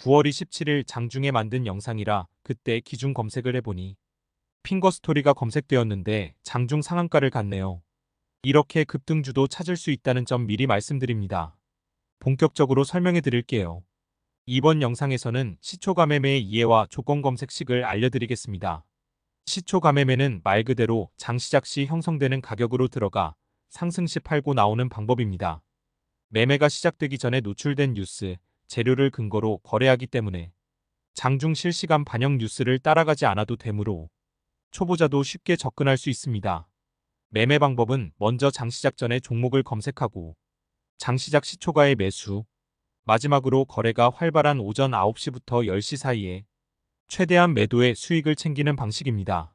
9월 27일 장중에 만든 영상이라 그때 기준 검색을 해보니 핑거 스토리가 검색되었는데 장중 상한가를 갔네요. 이렇게 급등주도 찾을 수 있다는 점 미리 말씀드립니다. 본격적으로 설명해 드릴게요. 이번 영상에서는 시초가매매의 이해와 조건 검색식을 알려드리겠습니다. 시초가매매는 말 그대로 장 시작 시 형성되는 가격으로 들어가 상승 시 팔고 나오는 방법입니다. 매매가 시작되기 전에 노출된 뉴스, 재료를 근거로 거래하기 때문에 장중 실시간 반영 뉴스를 따라가지 않아도 되므로 초보자도 쉽게 접근할 수 있습니다. 매매 방법은 먼저 장 시작 전에 종목을 검색하고 장 시작 시초가의 매수, 마지막으로 거래가 활발한 오전 9시부터 10시 사이에 최대한 매도의 수익을 챙기는 방식입니다.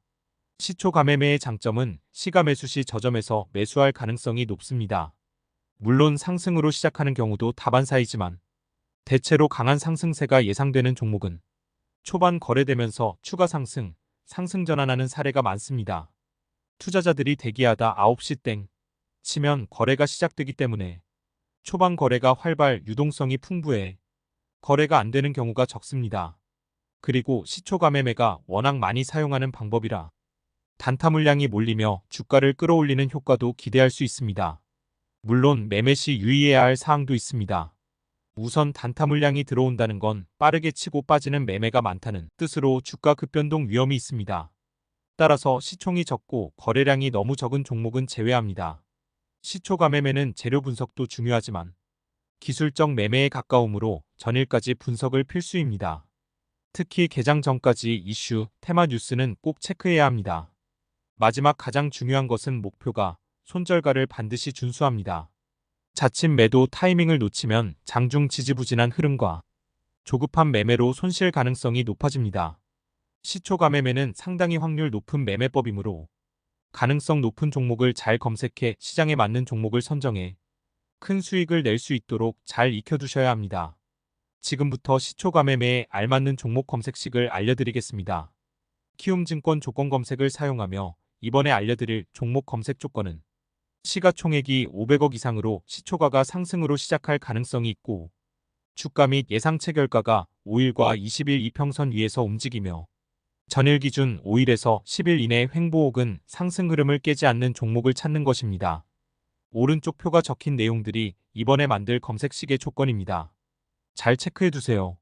시초 가 매매의 장점은 시가 매수 시 저점에서 매수할 가능성이 높습니다. 물론 상승으로 시작하는 경우도 다반사이지만 대체로 강한 상승세가 예상되는 종목은 초반 거래되면서 추가 상승, 상승 전환하는 사례가 많습니다. 투자자들이 대기하다 9시 땡 치면 거래가 시작되기 때문에 초반 거래가 활발 유동성이 풍부해 거래가 안 되는 경우가 적습니다. 그리고 시초가 매매가 워낙 많이 사용하는 방법이라 단타 물량이 몰리며 주가를 끌어올리는 효과도 기대할 수 있습니다. 물론 매매 시 유의해야 할 사항도 있습니다. 우선 단타 물량이 들어온다는 건 빠르게 치고 빠지는 매매가 많다는 뜻으로 주가 급변동 위험이 있습니다. 따라서 시총이 적고 거래량이 너무 적은 종목은 제외합니다. 시초가 매매는 재료 분석도 중요하지만 기술적 매매에 가까우므로 전일까지 분석을 필수입니다. 특히 개장 전까지 이슈, 테마 뉴스는 꼭 체크해야 합니다. 마지막 가장 중요한 것은 목표가 손절가를 반드시 준수합니다. 자칫 매도 타이밍을 놓치면 장중 지지부진한 흐름과 조급한 매매로 손실 가능성이 높아집니다. 시초가 매매는 상당히 확률 높은 매매법이므로 가능성 높은 종목을 잘 검색해 시장에 맞는 종목을 선정해 큰 수익을 낼 수 있도록 잘 익혀두셔야 합니다. 지금부터 시초가 매매에 알맞는 종목 검색식을 알려드리겠습니다. 키움증권 조건 검색을 사용하며 이번에 알려드릴 종목 검색 조건은 시가총액이 500억 이상으로 시초가가 상승으로 시작할 가능성이 있고 주가 및 예상 체 결가가 5일과 20일 이평선 위에서 움직이며 전일 기준 5일에서 10일 이내 횡보 혹은 상승 흐름을 깨지 않는 종목을 찾는 것입니다. 오른쪽 표가 적힌 내용들이 이번에 만들 검색식의 조건입니다. 잘 체크해 두세요.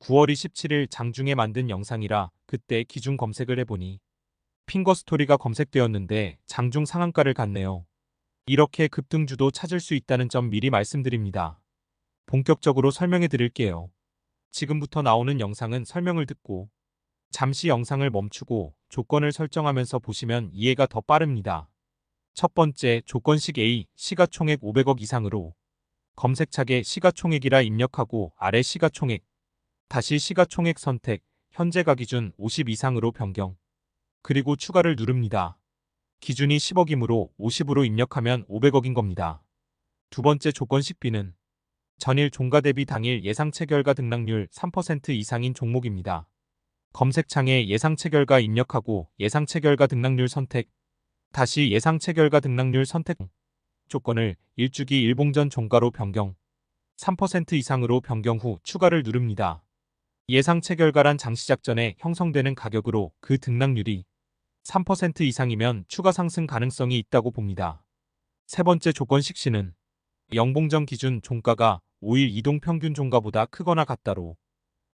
9월 27일 장중에 만든 영상이라 그때 기준 검색을 해보니 핑거스토리가 검색되었는데 장중 상한가를 갔네요. 이렇게 급등주도 찾을 수 있다는 점 미리 말씀드립니다. 본격적으로 설명해 드릴게요. 지금부터 나오는 영상은 설명을 듣고 잠시 영상을 멈추고 조건을 설정하면서 보시면 이해가 더 빠릅니다. 첫 번째 조건식 A 시가총액 500억 이상으로 검색창에 시가총액이라 입력하고 아래 시가총액 다시 시가총액 선택 현재가 기준 50 이상으로 변경 그리고 추가를 누릅니다. 기준이 10억이므로 50으로 입력하면 500억인 겁니다. 두 번째 조건식 B는 전일 종가 대비 당일 예상 체결가 등락률 3% 이상인 종목입니다. 검색창에 예상 체결가 입력하고 예상 체결가 등락률 선택 다시 예상 체결가 등락률 선택 조건을 일주기 일봉전 종가로 변경 3% 이상으로 변경 후 추가를 누릅니다. 예상 체결가란 장시작 전에 형성되는 가격으로 그 등락률이 3% 이상이면 추가 상승 가능성이 있다고 봅니다. 세 번째 조건식 C는 영봉전 기준 종가가 5일 이동평균 종가보다 크거나 같다로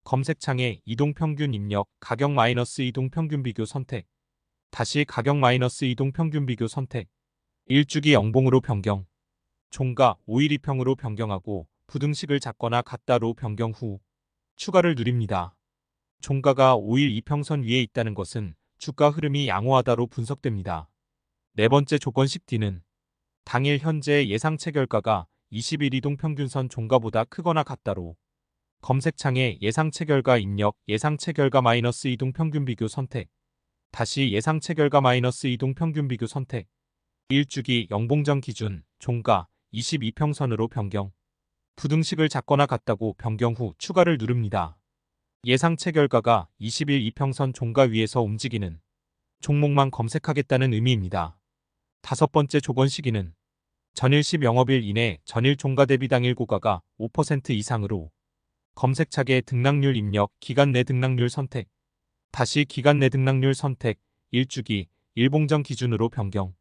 검색창에 이동평균 입력 가격 마이너스 이동평균 비교 선택 다시 가격 마이너스 이동평균 비교 선택 일주기 영봉으로 변경 종가 5일 이평으로 변경하고 부등식을 잡거나 같다로 변경 후 추가를 누립니다. 종가가 5일 이평선 위에 있다는 것은 주가 흐름이 양호하다로 분석됩니다. 네 번째 조건식 D는 당일 현재 예상 체결가가 20일 이동 평균선 종가보다 크거나 같다로 검색창에 예상 체결가 입력 예상 체결가 마이너스 이동 평균 비교 선택 다시 예상 체결가 마이너스 이동 평균 비교 선택 일주기 영봉전 기준 종가 22평선으로 변경 부등식을 잡거나 같다고 변경 후 추가를 누릅니다. 예상 체결가가 20일 이평선 종가 위에서 움직이는 종목만 검색하겠다는 의미입니다. 다섯 번째 조건 시기는 전일 10 영업일 이내 전일 종가 대비 당일 고가가 5% 이상으로 검색창에 등락률 입력, 기간 내 등락률 선택. 다시 기간 내 등락률 선택, 일주기, 일봉전 기준으로 변경.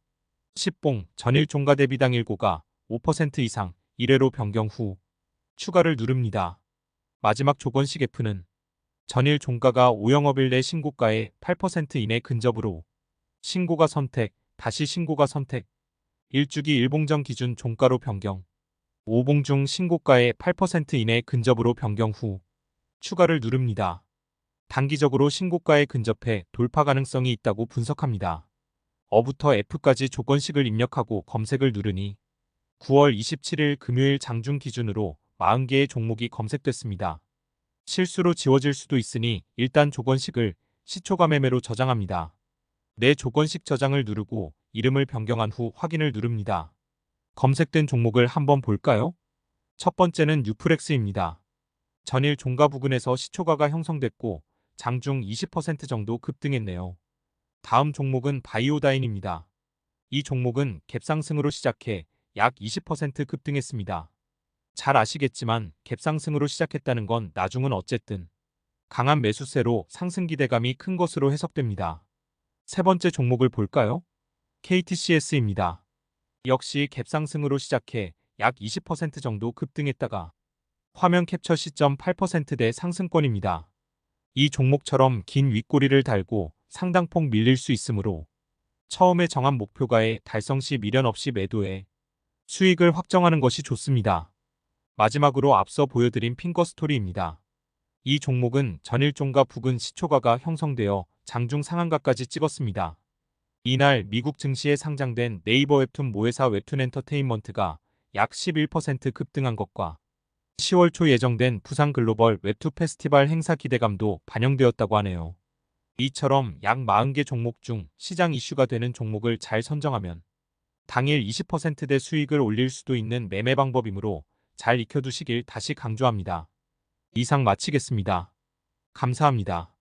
10봉, 전일 종가 대비 당일 고가 5% 이상, 1회로 변경 후 추가를 누릅니다. 마지막 조건식 F는 전일 종가가 5영업일 내 신고가의 8% 이내 근접으로 신고가 선택, 다시 신고가 선택, 일주기 일봉전 기준 종가로 변경, 5봉 중 신고가의 8% 이내 근접으로 변경 후 추가를 누릅니다. 단기적으로 신고가에 근접해 돌파 가능성이 있다고 분석합니다. 어부터 F까지 조건식을 입력하고 검색을 누르니 9월 27일 금요일 장중 기준으로 40개의 종목이 검색됐습니다. 실수로 지워질 수도 있으니 일단 조건식을 시초가 매매로 저장합니다. 내 조건식 저장을 누르고 이름을 변경한 후 확인을 누릅니다. 검색된 종목을 한번 볼까요? 첫 번째는 뉴프렉스입니다. 전일 종가 부근에서 시초가가 형성됐고 장중 20% 정도 급등했네요. 다음 종목은 바이오다인입니다. 이 종목은 갭상승으로 시작해 약 20% 급등했습니다. 잘 아시겠지만 갭상승으로 시작했다는 건 나중은 어쨌든 강한 매수세로 상승 기대감이 큰 것으로 해석됩니다. 세 번째 종목을 볼까요? KTCS입니다. 역시 갭상승으로 시작해 약 20% 정도 급등했다가 화면 캡처 시점 8%대 상승권입니다. 이 종목처럼 긴 윗꼬리를 달고 상당폭 밀릴 수 있으므로 처음에 정한 목표가에 달성 시 미련 없이 매도해 수익을 확정하는 것이 좋습니다. 마지막으로 앞서 보여드린 핑거스토리입니다. 이 종목은 전일종가 부근 시초가가 형성되어 장중 상한가까지 찍었습니다. 이날 미국 증시에 상장된 네이버 웹툰 모회사 웹툰 엔터테인먼트가 약 11% 급등한 것과 10월 초 예정된 부산 글로벌 웹툰 페스티벌 행사 기대감도 반영되었다고 하네요. 이처럼 약 40개 종목 중 시장 이슈가 되는 종목을 잘 선정하면 당일 20%대 수익을 올릴 수도 있는 매매 방법이므로 잘 익혀두시길 다시 강조합니다. 이상 마치겠습니다. 감사합니다.